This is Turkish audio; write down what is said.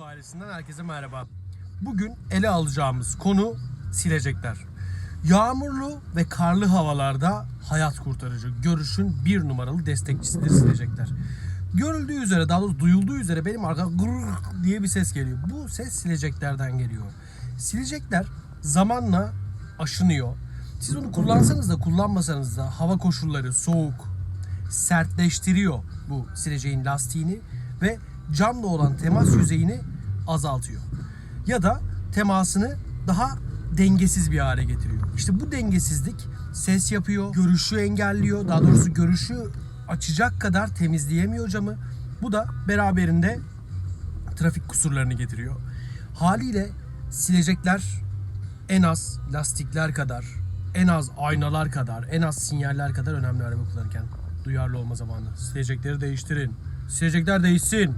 ailesinden herkese merhaba. Bugün ele alacağımız konu silecekler. Yağmurlu ve karlı havalarda hayat kurtarıcı. Görüşün bir numaralı destekçisidir silecekler. Görüldüğü üzere, daha doğrusu duyulduğu üzere benim arka gırr diye bir ses geliyor. Bu ses sileceklerden geliyor. Silecekler zamanla aşınıyor. Siz onu kullansanız da kullanmasanız da hava koşulları soğuk, sertleştiriyor bu sileceğin lastiğini ve camla olan temas yüzeyini azaltıyor. Ya da temasını daha dengesiz bir hale getiriyor. İşte bu dengesizlik ses yapıyor, görüşü engelliyor. Daha doğrusu görüşü açacak kadar temizleyemiyor camı. Bu da beraberinde trafik kusurlarını getiriyor. Haliyle silecekler en az lastikler kadar, en az aynalar kadar, en az sinyaller kadar önemli araba kullanırken. Duyarlı olma zamanı. Silecekleri değiştirin. Silecekler değişsin.